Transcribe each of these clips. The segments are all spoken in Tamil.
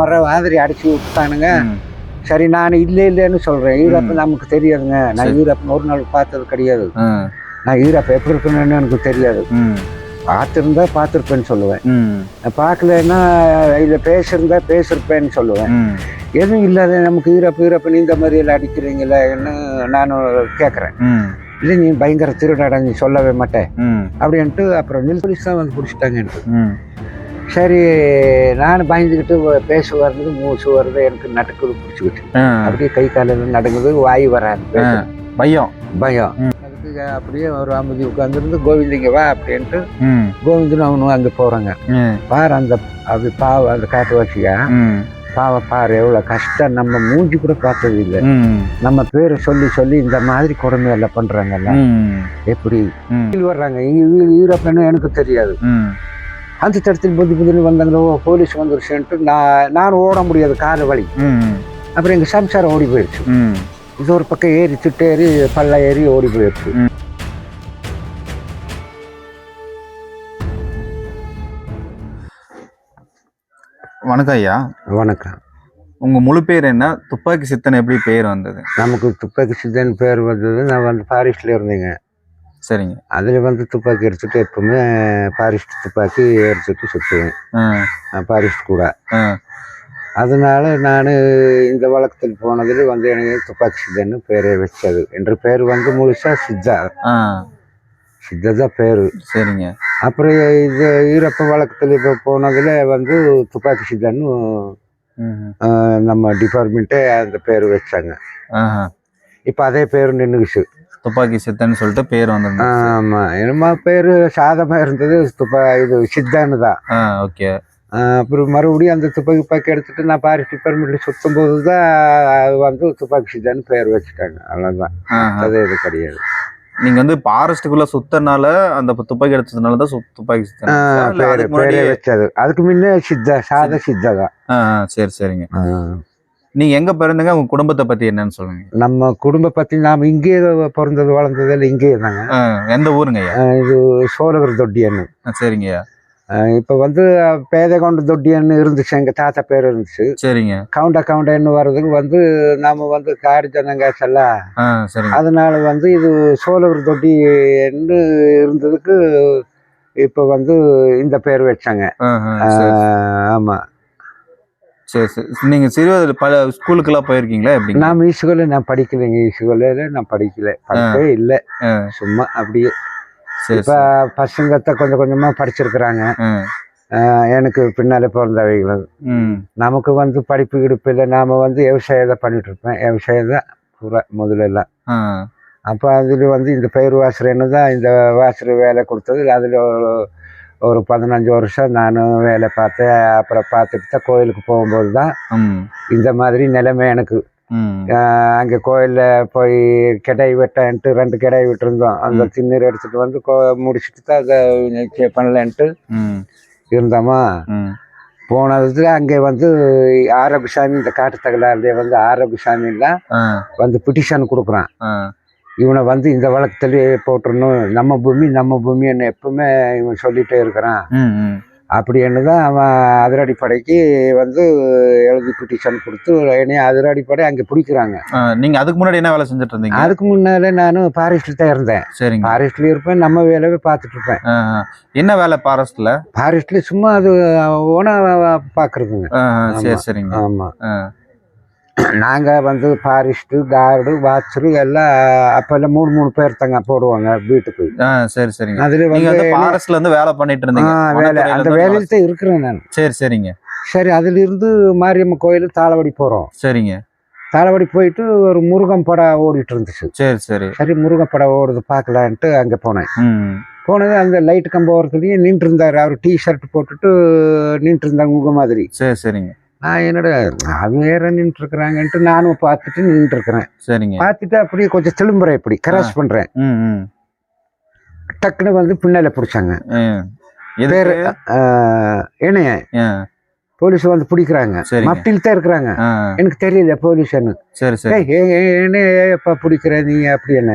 மர மாதிரி அடிச்சு விட்டானுங்க. சரி நான் இல்லை இல்லைன்னு சொல்றேன் ஈரப்பு. நமக்கு தெரியாதுங்க நான் சரி. ஈரப்பு ஒரு நாள் பார்த்தது கிடையாது. நான் ஈரப்பு எப்படி இருக்கணும்னு எனக்கு தெரியாது. பார்த்துருந்தா பார்த்துருப்பேன்னு சொல்லுவேன் பார்க்கலன்னா இதில் பேசியிருந்தா பேசியிருப்பேன்னு சொல்லுவேன். எதுவும் இல்லாத நமக்கு ஈரப்பு ஈரப்புன்னு இந்த மாதிரி எல்லாம் அடிக்கிறீங்களேன்னு நான் கேட்குறேன். இல்லை நீ பயங்கர திருடடா நீ சொல்லவே மாட்டேன். அப்படின்ட்டு அப்புறம் மில் போலீஸ் தான் வந்து பிடிச்சிட்டாங்க எனக்கு ம். சரி நான் பயந்துக்கிட்டு பேச வர்றது மூச்சு வருது எனக்கு நட்டுக்குது பிடிச்சிக்கிட்டு. அப்படியே கை காலில் நடுங்குது வாய் வராது. பயம் பயம் அப்படியே ஒரு அமைதி உட்காந்துருந்து கோவிந்திங்க வா அப்படின்ட்டு ம். கோவிந்தனும் அவனும் அங்கே போகிறாங்க. பாரு அந்த அப்படி பாவ அந்த காட்டு வச்சியா. பாவ பாரு எவ்வளோ கஷ்டம் நம்ம மூஞ்சி கூட பார்த்தது இல்லை. நம்ம பேரை சொல்லி சொல்லி இந்த மாதிரி கொடுமையெல்லாம் பண்ணுறாங்கல்ல. எப்படி வர்றாங்க ஈரப்பன்னு எனக்கு தெரியாது. அந்த தடத்தில் புது புதுன்னு வந்தாங்களோ போலீஸ் வந்துருச்சுன்ட்டு நான் நான் ஓட முடியாது கால வழி. ம். அப்புறம் எங்கள் சம்சாரம் ஓடி போயிடுச்சு. ம். இது ஒரு பக்கம் ஏறி திட்டேறி பல்ல ஏறி ஓடி போயிடுச்சு. வணக்கம் ஐயா. வணக்கம். உங்க முழு பேர் என்ன? துப்பாக்கி சித்தன் எப்படி பேர் வந்தது? நமக்கு துப்பாக்கி சித்தன் பேர் வந்தது நான் வந்து ஃபாரஸ்ட்டில் இருந்தேங்க. சரிங்க. அதில் வந்து துப்பாக்கி எடுத்துட்டு எப்பவுமே ஃபாரஸ்ட் துப்பாக்கி எடுத்துட்டு சுற்றுவேன். ஃபாரஸ்ட் கூட. அதனால நான் இந்த வழக்கத்தில் போனதில் வந்து எனக்கு துப்பாக்கி சித்தன்னு பேரே வச்சது. என்ற பேர் வந்து முழுசாக சித்தா. சித்தா தான் பேர். சரிங்க. அப்புறம் இது ஈரப்ப வழக்கத்தில் இப்போ போனதில் வந்து துப்பாக்கி சித்தன்னு நம்ம டிபார்ட்மெண்ட்டே அந்த பேர் வச்சாங்க. இப்போ அதே பேர் நின்றுக்குச்சு துப்பாக்கி சித்தன் சொல்லிட்டு பேர் வந்தது ஆமாம் என்னமா பேர் சாதமாக இருந்தது. துப்பா இது சித்தான்னு தான். ஓகே. அப்புறம் மறுபடியும் அந்த துப்பாக்கி துப்பாக்கி எடுத்துட்டு நான் பாரிஸ் டிபார்ட்மெண்ட்டில் சுற்றும் போது தான் அது வந்து துப்பாக்கி சித்தான்னு பேர் வச்சுட்டாங்க. அவ்வளோதான் அது இது கிடையாது. நீங்க வந்து ஃபாரஸ்ட்டுக்குள்ள சுத்தனால அந்த துப்பாக்கி எடுத்ததுனால தான் துப்பாக்கி பேரே வச்சது அதுக்கு முன்னே சித்தா சாத சித்தா தான். சரி சரிங்க. ஆஹ். நீங்க எங்க பிறந்தங்க? உங்க குடும்பத்தை பத்தி என்னன்னு சொல்லுங்க. நம்ம குடும்ப பற்றி நாம் இங்கேயே பிறந்தது வளர்ந்ததில் இங்கேயே தாங்க எந்த ஊருங்க இது சோழவர் தொட்டியன்னு. ஆ, சரிங்க ஐயா. இப்போ வந்து பேதைகொண்ட தொட்டியன்னு இருந்துச்சு எங்கள் தாத்தா பேர் இருந்துச்சு. சரிங்க. கவுண்டா கவுண்டன்னு வர்றதுக்கு வந்து நாம வந்து காடு ஜனங்க எல்லாம். ஆ சரிங்க. அதனால வந்து இது சோழவர் தொட்டின்னு இருந்ததுக்கு இப்போ வந்து இந்த பேர் வச்சாங்க. ஆ, ஆ, சரி, சரி. சரி நீங்க சிறு வயதுல பல ஸ்கூலுக்கெல்லாம் போயிருக்கீங்களா? எப்படிங்க? நான் ஈஸ்கூலில் நான் படிக்கலைங்க ஈஸ்கூலில் நான் படிக்கல. படிக்கவே இல்லை. சும்மா அப்படியே. சரி இப்போ பசங்கத்தை கொஞ்சம் கொஞ்சமாக படிச்சிருக்கிறாங்க. எனக்கு பின்னாலே பிறந்தவைகள். ம். நமக்கு வந்து படிப்பு கிடிப்பு இல்லை. நாம் வந்து விவசாயம் தான் பண்ணிட்டு இருப்பேன் விவசாயம் தான் பூரா முதலெல்லாம். அப்போ அதில் வந்து இந்த பயிர் வாசுறேன்னு தான் இந்த வாசுற வேலை கொடுத்தது அதில் ஒரு பதினஞ்சு வருஷம் நானும் வேலை பார்த்தேன் அப்புறம் பார்த்துட்டு தான் கோயிலுக்கு போகும்போது தான் இந்த மாதிரி நிலைமை எனக்கு. அங்கே கோயிலில் போய் கிடை வெட்டன்ட்டு ரெண்டு கிடை விட்டுருந்தோம். அந்த. திண்ணீர் எடுத்துகிட்டு வந்து கோ முடிச்சுட்டு தான் அதை பண்ணலன்ட்டு இருந்தோமா? போனதுல அங்கே வந்து ஆரோக்கியசாமி இந்த காட்டு தகலாலே வந்து ஆரோக்கியசாமிலாம் வந்து பிட்டிஷன் கொடுக்குறான். இவனை வந்து இந்த வழக்கத்திலேயே போட்டுறணும். நம்ம பூமி நம்ம பூமின்னு எப்பவுமே இவன் சொல்லிட்டே இருக்கிறான். அப்படின்னு தான் அவன் அதிரடிப்படைக்கு வந்து எழுதி பிட்டிஷன் கொடுத்து என்னைய அதிரடிப்படை அங்கே பிடிக்கிறாங்க. ஆ, நீங்க அதுக்கு முன்னாடி என்ன வேலை செஞ்சுட்டு இருந்தீங்க அதுக்கு முன்னாலே நானும் ஃபாரஸ்ட்டில் தான் இருந்தேன். சரிங்க. ஃபாரஸ்ட்ல இருப்பேன் நம்ம வேலையை பார்த்துட்டு இருப்பேன். என்ன வேலை ஃபாரஸ்ட்ல ஃபாரஸ்ட்ல சும்மா அது ஓனா பார்க்குறதுங்க. சரி. சரிங்க. ஆமாம். நாங்கள் வந்து ஃபாரஸ்ட்டு கார்டு வாட்சரு எல்லாம் அப்போல்லாம் மூணு மூணு பேர் தாங்க போடுவாங்க வீட்டுக்கு. ஆ சரி சரிங்க. அதில் வந்து ஃபாரஸ்ட்ல இருந்து வேலை பண்ணிட்டு இருந்தீங்க. வேலை அந்த இருந்து வேலையில் வேலை- தான் இருக்கிறேன் நான். சரி சரிங்க. சரி அதிலிருந்து மாரியம்மன் கோயில் தாளவாடி போகிறோம் சரிங்க. தாளவாடி போயிட்டு ஒரு முருகன் படம் ஓடிட்டு இருந்துச்சு. சரி சரி. சரி முருகன் படம் ஓடுது பார்க்கலான்ட்டு அங்கே போனேன். ம். போனது அந்த லைட் கம்பம் ஓரத்துலேயே நின்று இருந்தார் அவர் டி ஷர்ட் போட்டுட்டு நின்று இருந்தாங்க உங்க மாதிரி. சரி சரிங்க. நான் என்னோட நான் வேற நின்று இருக்கிறாங்கன்ட்டு நானும் பார்த்துட்டு நின்று இருக்கிறேன் சரிங்க. பார்த்துட்டு அப்படியே கொஞ்சம் திரும்புறேன் இப்படி கிராஸ் பண்ணுறேன் டக்குன்னு வந்து பின்னால பிடிச்சாங்க? என்னைய ஆ, போலீஸ் வந்து பிடிக்கிறாங்க. மப்டியில் தான் இருக்கிறாங்க. எனக்கு தெரியல போலீஸ்னு சரி சரி. என்ன எப்போ பிடிக்கிற நீ அப்படி என்ன?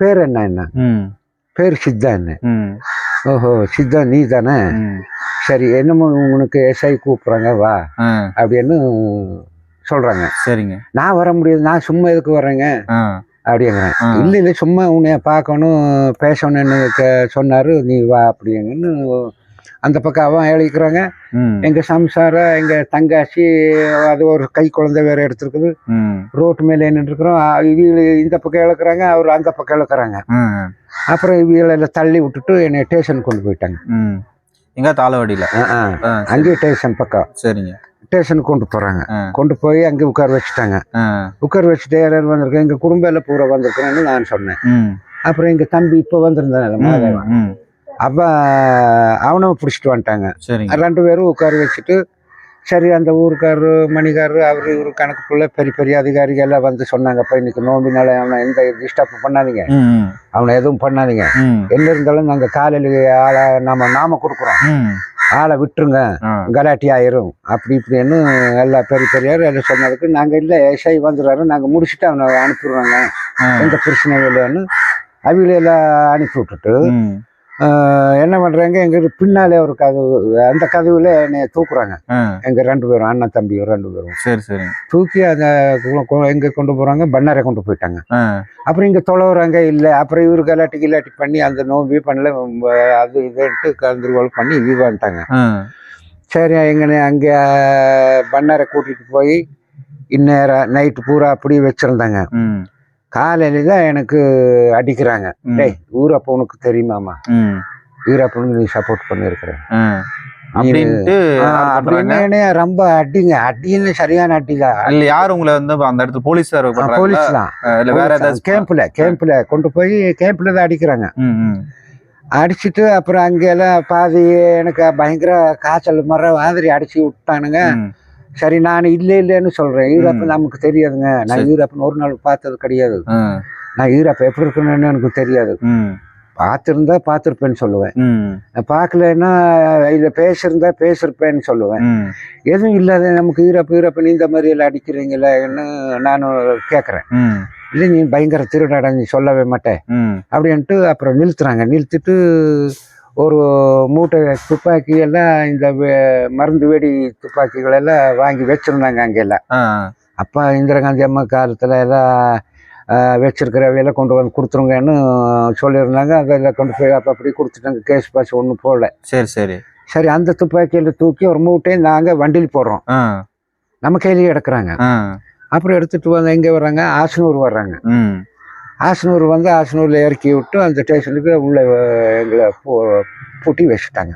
பேர் என்ன என்ன? பேர் சித்தா என்ன? ஓஹோ சித்தா நீ தானே சரி என்னமோ உனக்கு எஸ்ஐ கூப்பிட்றாங்க வா. அப்படின்னு சொல்கிறாங்க சரிங்க. நான் வர முடியாது நான் சும்மா எதுக்கு வர்றேங்க? ஆ, அப்படிங்கிறேன். இல்லை இல்லை சும்மா உன்னைய பார்க்கணும் பேசணும்னு சொன்னாரு நீ வா அப்படிங்கன்னு அந்த பக்கம் அவன் எழுதிக்கிறாங்க. ம், எங்கள் சம்சாரம் எங்கள் தங்காச்சி அது ஒரு கை குழந்தை வேற எடுத்துருக்குது. ரோட்டு மேலே நின்றுருக்குறோம். இவங்க இந்த பக்கம் இழக்கிறாங்க அவர் அந்த பக்கம் இழக்கிறாங்க அப்புறம் இவங்களை தள்ளி விட்டுட்டு என்னை ஸ்டேஷன் கொண்டு போயிட்டாங்க. எங்க தாளவாடியில? அங்கேயே ஸ்டேஷன் பக்கம் சரிங்க. ஸ்டேஷனுக்கு கொண்டு போகிறாங்க ஆ. கொண்டு போய் அங்கே உட்கார வச்சுட்டாங்க. உட்கார வச்சுட்டு யார் வந்திருக்கேன் எங்கள் குடும்பம் எல்லாம் பூரா வந்திருக்கிறேன்னு நான் சொன்னேன். அப்புறம் எங்கள் தம்பி இப்போ வந்திருந்தாங்க. அப்போ அவனும் பிடிச்சிட்டு வந்துட்டாங்க. சரிங்க. ரெண்டு பேரும் உட்கார வச்சுட்டு சரி அந்த ஊருக்காரரு மணிக்காரரு அவர் இவரு கணக்குக்குள்ள பெரிய பெரிய அதிகாரிகள் எல்லாம் வந்து சொன்னாங்கப்பா இன்னைக்கு நோம்பினால அவனை எந்த டிஸ்டர்ப் பண்ணாதீங்க. அவனை எதுவும் பண்ணாதீங்க. என்ன இருந்தாலும் நாங்கள் காலையில் ஆளை நம்ம நாம கொடுக்குறோம். ஆளை விட்டுருங்க. கலாட்டி ஆயிரும். அப்படி இப்படின்னு எல்லா பெரிய பெரியார் எல்லாம் சொன்னதுக்கு நாங்கள் இல்லை எஸ்ஐ வந்துடுறாரு. நாங்கள் முடிச்சுட்டு அவனை அனுப்பிடுறாங்க. எந்த பிரச்சனையும் இல்லைன்னு அவங்கள எல்லாம் அனுப்பி விட்டுட்டு என்ன பண்ணுறாங்க எங்கள் பின்னாலே ஒரு கதவு அந்த கதவுல என்னை தூக்குறாங்க. எங்கள் ரெண்டு பேரும் அண்ணன் தம்பி ரெண்டு பேரும். சரி சரிங்க தூக்கி கு- எங்கே கொண்டு போகிறாங்க பண்ணாரை கொண்டு போயிட்டாங்க. அப்புறம் இங்கே தொலைவுறாங்க இல்லை. அப்புறம் இவரு கலாட்டி கிலாட்டி பண்ணி அந்த நோம்பி பண்ணல அது இதுன்ட்டு கந்தர்வாள் பண்ணி இது வந்துட்டாங்க ஆ, சரி எங்கன்னு அங்கே பண்ணாரை கூட்டிகிட்டு போய் இந்நேரம் நைட்டு பூரா அப்படியே வச்சுருந்தாங்க. காலையில தான் எனக்கு அடிக்கிறாங்க. டேய் ஊரப்ப உனக்கு தெரியுமாமா? வீரப்பனுக்கு நீ சப்போர்ட் யார் அப்படின்னு ரொம்ப அடிங்க. அடின்னு சரியான அடிங்க இல்ல யார் உங்களை வந்து அந்த இடத்துல போலீஸார் போலீஸ் தான். இல்ல வேற ஏதாச்சும் கேம்ப்ல கேம்ப்ல கொண்டு போய் கேம்ப்ல தான் அடிக்கிறாங்க. அடிச்சிட்டு அப்புறம் அங்கெல்லாம் பாதி எனக்கு பயங்கர காய்ச்சல் மர மாதிரி அடிச்சு விட்டானுங்க. சரி நான் இல்லை இல்லைன்னு சொல்றேன். ஈரப்ப. நமக்கு தெரியாதுங்க. நான். ஈரப்பன் ஒரு நாள் பார்த்தது கிடையாது. நான் ஈரப்ப எப்படி இருக்கணும்னு எனக்கு தெரியாது. பார்த்துருந்தா பார்த்துருப்பேன்னு சொல்லுவேன். பார்க்கலன்னா இல்லை பேசியிருந்தா பேசியிருப்பேன்னு சொல்லுவேன். எதுவும் இல்லாத நமக்கு ஈரப்பு ஈரப்புன்னு இந்த மாதிரி எல்லாம் அடிக்கிறீங்களேன்னு நான் கேட்குறேன். இல்லை நீ பயங்கர திருடடா நீ சொல்லவே மாட்டேன். அப்படின்ட்டு அப்புறம் நிறுத்துறாங்க. நிறுத்திட்டு ஒரு மூட்டை துப்பாக்கி எல்லாம் இந்த மருந்து வெடி துப்பாக்கிகள் எல்லாம் வாங்கி வச்சுருந்தாங்க அங்கெல்லாம். அப்போ இந்திரா காந்தி அம்மா காலத்தில் எல்லாம் வச்சிருக்கிறவையெல்லாம் கொண்டு வந்து கொடுத்துருங்கன்னு சொல்லியிருந்தாங்க. அதெல்லாம் கொண்டு போய் அப்போ அப்படி கொடுத்துட்டாங்க. கேஸ் பாஸ் ஒன்றும் போடல. சரி சரி. சரி அந்த துப்பாக்கியில் தூக்கி ஒரு மூட்டையை நாங்கள் வண்டியில் போடுறோம். நம்ம கையிலேயே எடுக்கிறாங்க. அப்புறம் எடுத்துட்டு வந்து எங்கே வர்றாங்க? ஆசனூர் வர்றாங்க. ஆசனூர் வந்து ஆசனூரில் இறக்கி விட்டு அந்த ஸ்டேஷனுக்கு உள்ளே எங்களை பூட்டி வச்சுட்டாங்க.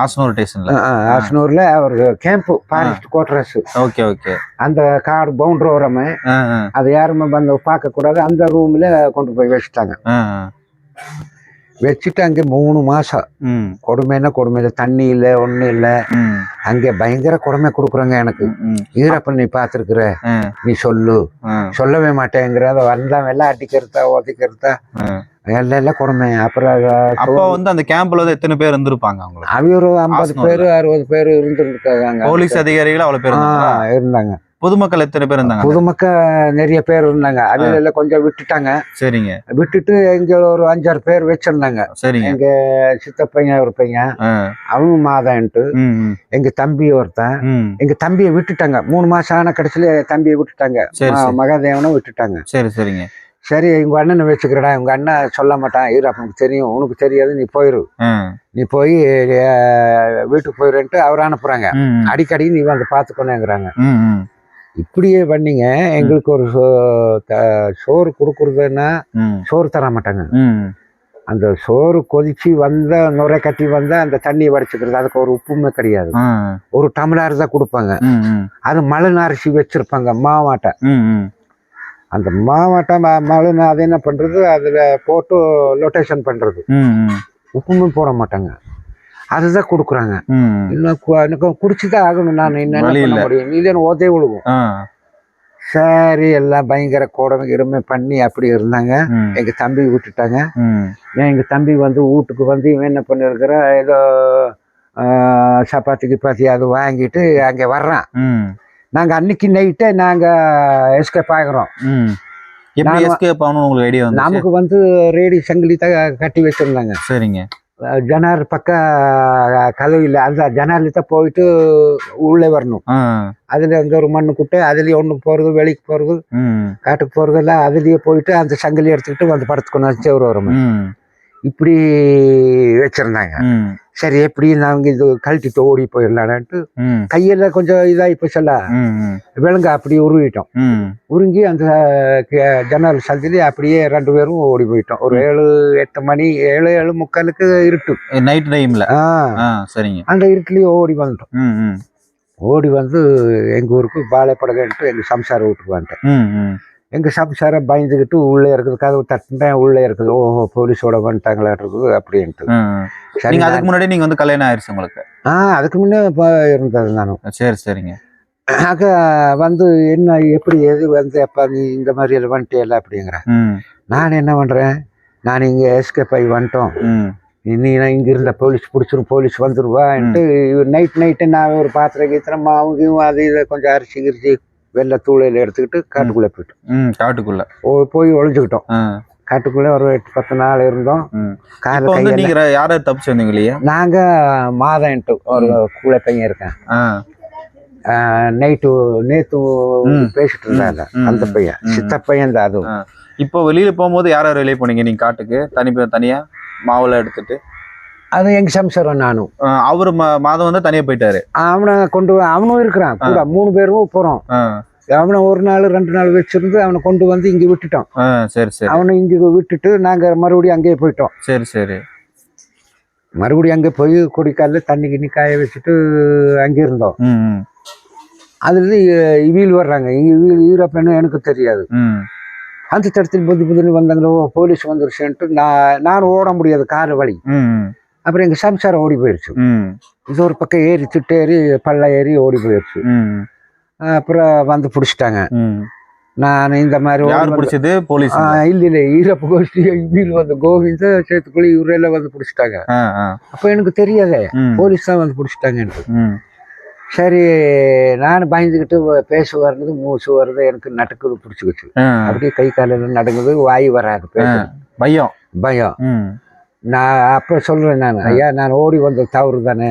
ஆசனூர் ஸ்டேஷன்ல. ஆசனூரில் அவர் camp forest quarters okay okay. அந்த காடு பவுண்டரி ஓரமே அதை யாருமே வந்து பார்க்கக்கூடாது. அந்த ரூமில் கொண்டு போய் வச்சுட்டாங்க. வச்சுட்டு அங்கே மூணு மாதம் ம், கொடுமைன்னா கொடுமையில தண்ணி இல்லை ஒன்றும் இல்லை. அங்கே பயங்கர கொடுமை கொடுக்குறாங்க எனக்கு. ஈரப்பன் நீ பார்த்துருக்குற? நீ சொல்லு. சொல்லவே மாட்டேங்கிற. அதை வந்தான் எல்லாம் அடிக்கிறதா உதைக்கிறதா? ஆ. எல்லாம் எல்லாம் கொடுமை. அப்புறம் அப்போ வந்து அந்த கேம்ப்ல வந்து எத்தனை பேர் இருந்திருப்பாங்க அவங்களுக்கு? அவங்க ஒரு ஐம்பது. பேர் அறுபது பேர் இருந்துருக்காங்க போலீஸ் அதிகாரிகள் அவ்வளவு பேர்? இருந்தாங்க. பொதுமக்கள் எத்தனை பேர் இருந்தாங்க பொதுமக்கள் நிறைய பேர் இருந்தாங்க. அதுல கொஞ்சம் விட்டுட்டாங்க. சரிங்க. விட்டுட்டு எங்க ஒரு அஞ்சாறு பேர் வச்சிருந்தாங்க. சரிங்க. எங்க சித்தப்பையன் ஒரு பையன் அவனும் மாதான்ட்டு. எங்க தம்பி ஒருத்தன். எங்க தம்பியை விட்டுட்டாங்க. மூணு மாசம் ஆன கடைசியில தம்பியை விட்டுட்டாங்க. மகாதேவனும் விட்டுட்டாங்க. சரி சரிங்க. சரி உங்க அண்ணனை வச்சுக்கிறடா. உங்க அண்ணன் சொல்ல மாட்டான். இரு அப்பனுக்கு தெரியும். உனக்கு தெரியாது நீ போயிரு. நீ போய் வீட்டுக்கு போயிருன்ட்டு அவர் அனுப்புறாங்க. அடிக்கடி நீ வந்து ம், இப்படியே பண்ணீங்க எங்களுக்கு ஒரு சோறு கொடுக்குறதுன்னா சோறு தர மாட்டாங்க. அந்த சோறு கொதிச்சு வந்த நுரை கட்டி வந்தா அந்த தண்ணியை வடிச்சுக்கிறது அதுக்கு ஒரு உப்புமே கிடையாது. ஒரு டம்ளர் தான் கொடுப்பாங்க. அது மலன் அரிசி வச்சிருப்பாங்க மாவாட்டை. அந்த மாவாட்டை ம மலன் அது என்ன பண்றது? அதுல போட்டு லொட்டேஷன் பண்றது. உப்புமே போட மாட்டாங்க. அதுதான் கொடுக்குறாங்க. ம். இன்னும் எனக்கு குடிச்சுதான் ஆகணும். நான் என்ன பண்ண. முடியும்? இல்லைன்னு உதவி விழுகும். ஆ, சரி எல்லாம் பயங்கர கூடமை கிடமை பண்ணி அப்படி இருந்தாங்க. எங்க தம்பி விட்டுட்டாங்க. ஏன் எங்க தம்பி வந்து வீட்டுக்கு வந்து இவன் என்ன பண்ணிருக்கிற? ஏதோ சப்பாத்தி கிப்பாத்தி அது வாங்கிட்டு அங்கே வர்றான். ம், நாங்கள் அன்னைக்கு நைட்டே நாங்கள் எஸ்கேப் ஆகிறோம். ம். எப்படி எஸ்கேப் ஆகணும்னு உங்களுக்கு ஐடியா நமக்கு வந்து ரேடி சங்கிலி தான் கட்டி வச்சிருந்தாங்க. சரிங்க. ஜனார் பக்கம் கதவு இல்லை அந்த ஜனாலில் தான் போயிட்டு உள்ளே வரணும் அதில் அங்கே ஒரு மண்ணு குட்டை அதுலேயே ஒன்று போகிறது வெளிக்கு போகிறது ம், காட்டுக்கு போகிறதெல்லாம் அதுலேயே போயிட்டு அந்த சங்கிலி எடுத்துக்கிட்டு வந்து படுத்துக்கணும் செவ்வறு வரும் ம், இப்படி வச்சுருந்தாங்க. சரி எப்படி நாங்கள் இது கழட்டிட்டு ஓடி போயிடலான்ட்டு கையில் கொஞ்சம் இதாகி போச்சல்ல? விலங்கு அப்படி உருவிட்டோம். உருங்கி அந்த ஜன்னல் சந்திலே அப்படியே ரெண்டு பேரும் ஓடி போயிட்டோம். ஒரு ஏழு எட்டு மணி ஏழு ஏழு முக்காலுக்கு இருட்டு. நைட் டைம்ல சரிங்க. அந்த இருட்டுலேயே ஓடி வந்துட்டோம். ஓடி வந்து எங்கள் ஊருக்கு பாளையப்படகன்ட்டு எங்கள் சம்சார வீட்டுக்கு வந்துட்டேன். எங்கள் சம்சாரம் பயந்துக்கிட்டு உள்ளே இருக்குது கதவு தட்டுனேன் உள்ளே இருக்குது. ஓஹோ போலீஸோட வந்துட்டாங்களா இருக்குது அப்படின்ட்டு. சரி அதுக்கு முன்னாடி நீங்க வந்து கல்யாணம் ஆயிருச்சு உங்களுக்கு? ஆ அதுக்கு முன்னே இப்போ இருந்தது நானும். சரி சரிங்க. ஆக வந்து என்ன எப்படி எது வந்து அப்பா நீ இந்த மாதிரி எல்லாம் வந்துட்டியல்ல அப்படிங்கிறேன் ம், நான் என்ன பண்ணுறேன் நான் இங்கே எஸ்கேப் ஆகி வந்துட்டோம். நீ நான் இங்கே இருந்த போலீஸ் பிடிச்சிரும் போலீஸ் வந்துருவான்ட்டு நைட் நைட்டு நான் ஒரு பாத்திரம் கீத்திரம் மாவும் அது இதை கொஞ்சம் அரிசி கிரிச்சி வெள்ளை தூளையில் எடுத்துக்கிட்டு காட்டுக்குள்ளே போயிட்டோம். காட்டுக்குள்ள. போய் ஒளிஞ்சுக்கிட்டோம். ஆ, காட்டுக்குள்ளே ஒரு எட்டு பத்து நாள் இருந்தோம். இப்ப வந்து கையெல்லாம் நீங்க ர- யாரை தப்பிச்சு வந்தீங்க இல்லையா? நாங்கள் மாதன்ட்டு ஒரு கூலை பையன் இருக்கேன். ஆ, நைட்டு நேத்து ம். பேசிட்டு இருந்தாங்க அந்த பையன். சித்த பையன் தான் அதுவும். ஆ. இப்போ வெளியில போகும்போது யார் யார் வெளியே போனீங்க? நீங்க காட்டுக்கு? தனி தனியா? மாவுல எடுத்துட்டு? அது எங்க சம்சாரம் நானும். அவரு மாதம் வந்து தனியா போயிட்டாரு. அவனை கொண்டு அவனும் இருக்கிறான். கூட மூணு பேரும் போறோம். அவனை ஒரு நாள் ரெண்டு நாள் வச்சிருந்து அவனை கொண்டு வந்து இங்க விட்டுட்டோம் சரி சரி. அவனை இங்க விட்டுட்டு நாங்க மறுபடியும் அங்கேயே போயிட்டோம். சரி சரி. மறுபடியும் அங்கே போய் கொடிக்காலில் தண்ணி கிண்ணி காய வச்சுட்டு அங்கே இருந்தோம். ம், ம், அதுல இவியல் வர்றாங்க. இவியல் ஈரப்பெண்ணு எனக்கு தெரியாது. அந்த தடத்தில் புது புதுன்னு வந்தாங்களோ போலீஸ் வந்துருச்சுன்ட்டு நான் நான் ஓட முடியாது கார் வழி. அப்புறம் எங்க சம்சாரம் ஓடி போயிடுச்சு இது ஒரு பக்கம் ஏறி திட்டு ஏறி பள்ள ஏறி ஓடி போயிடுச்சு ம், அப்புறம் வந்து பிடிச்சிட்டாங்க. நான் இந்த மாதிரி யார் பிடிச்சது? போலீஸ் இல்ல இல்ல ஈரப்பு கோஷ்டி வந்து கோவிந்த சேத்துக்குள்ளி இவரெல்லாம் வந்து பிடிச்சிட்டாங்க. அப்ப எனக்கு தெரியாதே போலீஸ் தான் வந்து பிடிச்சிட்டாங்கன்ட்டு சரி நான் பயந்துக்கிட்டு பேச வர்றது மூச்சு வர்றது எனக்கு நட்டுக்கு பிடிச்சிக்கிச்சு. அப்படியே கை காலில் நடுங்குது வாய் வராது பேச. பையம். பயம். நான் அப்ப சொல்றேன் நான். ஐயா நான் ஓடி வந்த தவறு தானே.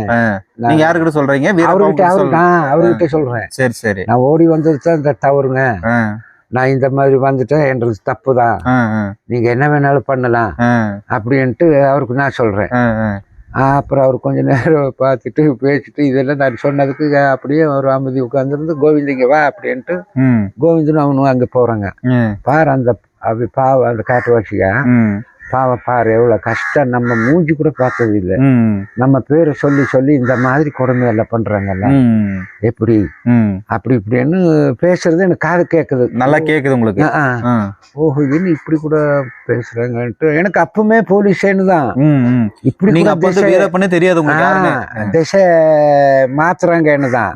நீங்க யாருக்கிட்ட சொல்றீங்க? அவர்கிட்ட கிட்ட அவரு. நான் அவர்கிட்ட சொல்றேன். சரி சரி. நான் ஓடி வந்தது தான் இந்த தவறுங்க. நான் இந்த மாதிரி வந்துட்டேன் என்றது தப்பு தான் நீங்க என்ன வேணாலும் பண்ணலாம். அப்படின்ட்டு அவருக்கு நான் சொல்றேன். அப்புறம் அவர் கொஞ்ச நேரம் பார்த்துட்டு பேசிட்டு இதெல்லாம் நான் சொன்னதுக்கு அப்படியே ஒரு அமைதி உட்காந்துருந்து கோவிந்திங்க வா அப்படின்ட்டு கோவிந்தனும் அவனும் அங்கே போகிறாங்க பாரு அந்த அவ பாவ அந்த காட்டு வச்சுக்க ம், பாவம் பாரு எவ்வளோ கஷ்டம். நம்ம மூஞ்சி கூட பார்த்தது இல்லை. நம்ம பேரை சொல்லி சொல்லி இந்த மாதிரி கொடுமையெல்லாம் பண்ணுறாங்கல்ல ம், எப்படி. அப்படி இப்படின்னு பேசுறது எனக்கு காது கேட்குது நல்லா கேக்குது உங்களுக்கு. ஓஹோ என்ன இப்படி கூட பேசுறாங்கன்ட்டு. எனக்கு அப்பவுமே போலீஸேன்னு தான். இப்படி நீங்க அப்ப தெரியாது திசை மாத்துறாங்கன்னு தான்.